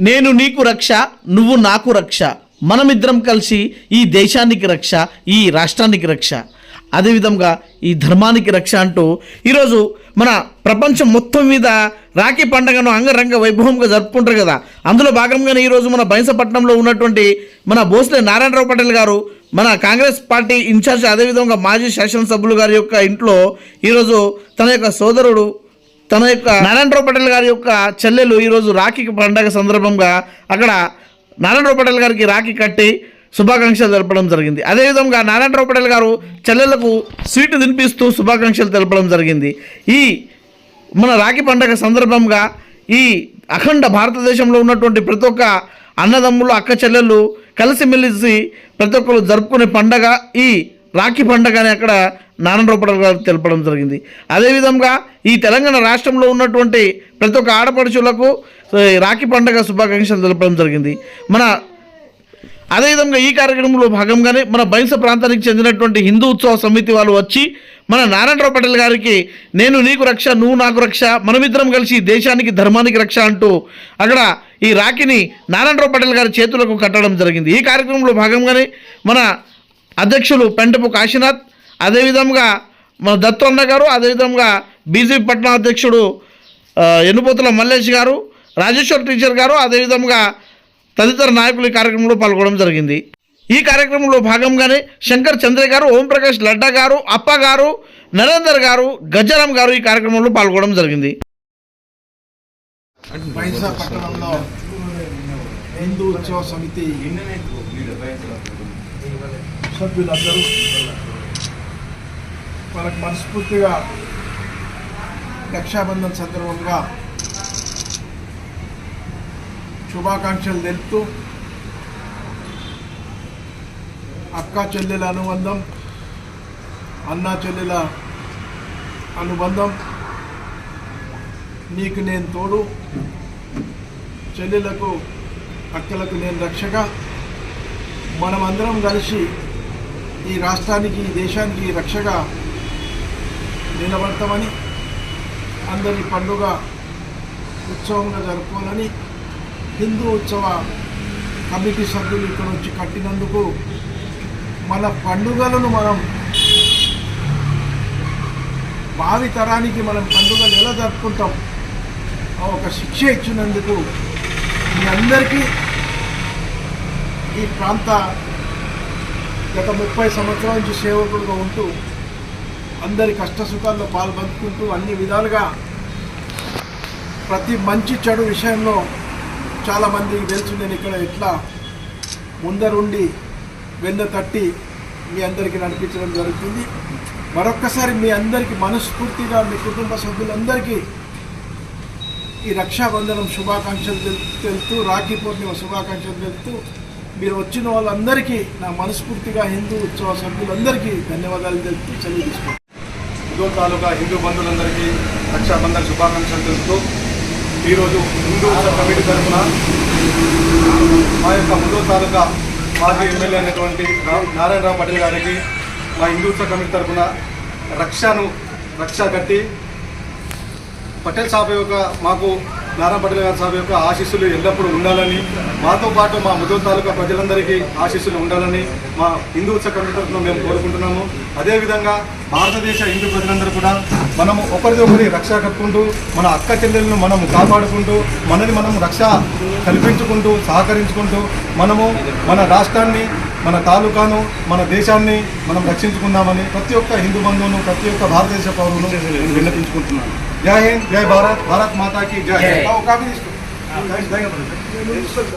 నేను నీకు రక్ష నువ్వు నాకు రక్ష. మనమిద్దరం కలిసి ఈ దేశానికి రక్ష ఈ రాష్ట్రానికి రక్ష. అదేవిధంగా ఈ ధర్మానికి రక్ష అంటూ ఈరోజు మన ప్రపంచం మొత్తం మీద రాఖీ పండుగను అంగరంగ వైభవంగా జరుపుకుంటారు కదా. అందులో భాగంగానే ఈరోజు మన బైంసపట్నంలో ఉన్నటువంటి మన భోస్లే నారాయణరావు పటేల్ గారు మన కాంగ్రెస్ పార్టీ ఇన్ఛార్జ్ అదేవిధంగా మాజీ శాసనసభ్యులు గారి యొక్క ఇంట్లో ఈరోజు తన యొక్క సోదరుడు తన యొక్క నారాయణరావు పటేల్ గారి యొక్క చెల్లెలు ఈరోజు రాఖీ పండగ సందర్భంగా అక్కడ నారాయణరావు పటేల్ గారికి రాఖీ కట్టి శుభాకాంక్షలు తెలపడం జరిగింది. అదేవిధంగా నారాయణరావు పటేల్ గారు చెల్లెలకు స్వీట్ తినిపిస్తూ శుభాకాంక్షలు తెలపడం జరిగింది. ఈ మన రాఖీ పండగ సందర్భంగా ఈ అఖండ భారతదేశంలో ఉన్నటువంటి ప్రతి ఒక్క అన్నదమ్ములు అక్క చెల్లెళ్ళు కలిసిమెలిసి ప్రతి ఒక్కరు జరుపుకునే పండగ ఈ రాఖీ పండగ అని అక్కడ నారాయణ పటేల్ గారు తెలపడం జరిగింది. అదేవిధంగా ఈ తెలంగాణ రాష్ట్రంలో ఉన్నటువంటి ప్రతి ఒక్క ఆడపడుచులకు రాఖీ పండగ శుభాకాంక్షలు తెలపడం జరిగింది. మన అదేవిధంగా ఈ కార్యక్రమంలో భాగంగానే మన బైంస ప్రాంతానికి చెందినటువంటి హిందూ ఉత్సవ సమితి వాళ్ళు వచ్చి మన నారాయణరావు పటేల్ గారికి నేను నీకు రక్ష నువ్వు నాకు రక్ష మనమిద్దరం కలిసి దేశానికి ధర్మానికి రక్ష అంటూ అక్కడ ఈ రాఖీని నారాయణరావు పటేల్ గారి చేతులకు కట్టడం జరిగింది. ఈ కార్యక్రమంలో భాగంగానే మన అధ్యక్షులు పెంటపు కాశీనాథ్ అదేవిధంగా మన దత్తన్న గారు అదేవిధంగా బీజేపీ పట్టణ అధ్యక్షుడు ఎన్నుపోతుల మల్లేష్ గారు రాజేశ్వర్ టీచర్ గారు అదేవిధంగా తదితర నాయకులు ఈ కార్యక్రమంలో పాల్గొనడం జరిగింది. ఈ కార్యక్రమంలో భాగంగానే శంకర్ చంద్ర గారు ఓంప్రకాష్ లడ్డా గారు అప్ప గారు నరేందర్ గారు గజారాం గారు ఈ కార్యక్రమంలో పాల్గొనడం జరిగింది. హిందూ ఉత్సవ సమితి సభ్యులందరూ వాళ్ళకి మనస్ఫూర్తిగా రక్షాబంధన్ సందర్భంగా శుభాకాంక్షలు తెలుపుతూ అక్క చెల్లెల అనుబంధం అన్నా చెల్లెల అనుబంధం నీకు నేను తోడు చెల్లెలకు అక్కలకు నేను రక్షగా మనమందరం కలిసి ఈ రాష్ట్రానికి ఈ దేశానికి రక్షగా నిలబడతామని అందరి పండుగ ఉత్సవంగా జరుపుకోవాలని హిందూ ఉత్సవ కమిటీ సభ్యులు ఇక్కడ వచ్చి కట్టినందుకు మన పండుగలను మనం భావి తరానికి మనం పండుగలు ఎలా జరుపుకుంటాం ఒక శిక్ష ఇచ్చినందుకు మీ అందరికీ ఈ ప్రాంత గత ముప్పై సంవత్సరాల నుంచి సేవకుడుగా ఉంటూ అందరి కష్ట సుఖాల్లో పాల్పంచుకుంటూ అన్ని విధాలుగా ప్రతి మంచి చెడు విషయంలో చాలామందికి తెలుసు నేను ఇక్కడ ఎట్లా ముందరుండి వెన్న తట్టి మీ అందరికీ నడిపించడం జరుగుతుంది. మరొక్కసారి మీ అందరికీ మనస్ఫూర్తిగా మీ కుటుంబ సభ్యులందరికీ ఈ రక్షాబంధనం శుభాకాంక్షలు తెలుపుతూ రాఖీ పూర్ణిమ శుభాకాంక్షలు తెలుపుతూ మీరు వచ్చిన వాళ్ళందరికీ నా మనస్ఫూర్తిగా హిందూ ఉత్సవ సభ్యులందరికీ ధన్యవాదాలు తెలుపుతూ సెలవు తీసుకుంటాను హిందూ తాలూకా హిందూ బంధువులందరికీ రక్షాబంధన్ శుభాకాంక్షలు తెలుపుతూ ఈరోజు హిందూ ఉత్సవ కమిటీ తరఫున మా యొక్క హిందూ తాలూకా మాజీ ఎమ్మెల్యే అయినటువంటి నారాయణరావు పటేల్ గారికి మా హిందూ ఉత్సవ కమిటీ తరఫున రక్షను రక్ష కట్టి పటేల్ సాబ్ యొక్క మాకు నారా పటేల్ గారి సాబ్ యొక్క ఆశీస్సులు ఎల్లప్పుడూ ఉండాలని మాతో పాటు మా ముదూరు తాలూకా ప్రజలందరికీ ఆశీస్సులు ఉండాలని మా హిందూ ఉత్సవ కమిటీ తరఫున మేము కోరుకుంటున్నాము. అదేవిధంగా భారతదేశ హిందూ ప్రజలందరూ కూడా మనము ఒకరిదొకరి రక్ష కట్టుకుంటూ మన అక్క చెల్లెలను మనము కాపాడుకుంటూ మనని మనం రక్ష కల్పించుకుంటూ సహకరించుకుంటూ మనము మన రాష్ట్రాన్ని మన తాలూకాను మన దేశాన్ని మనం రక్షించుకుందామని ప్రతి ఒక్క హిందూ బంధువును ప్రతి ఒక్క భారతదేశ నేను విన్నపించుకుంటున్నాను. జై హింద్ జై భారత్ భారత్ మాతాకి జై.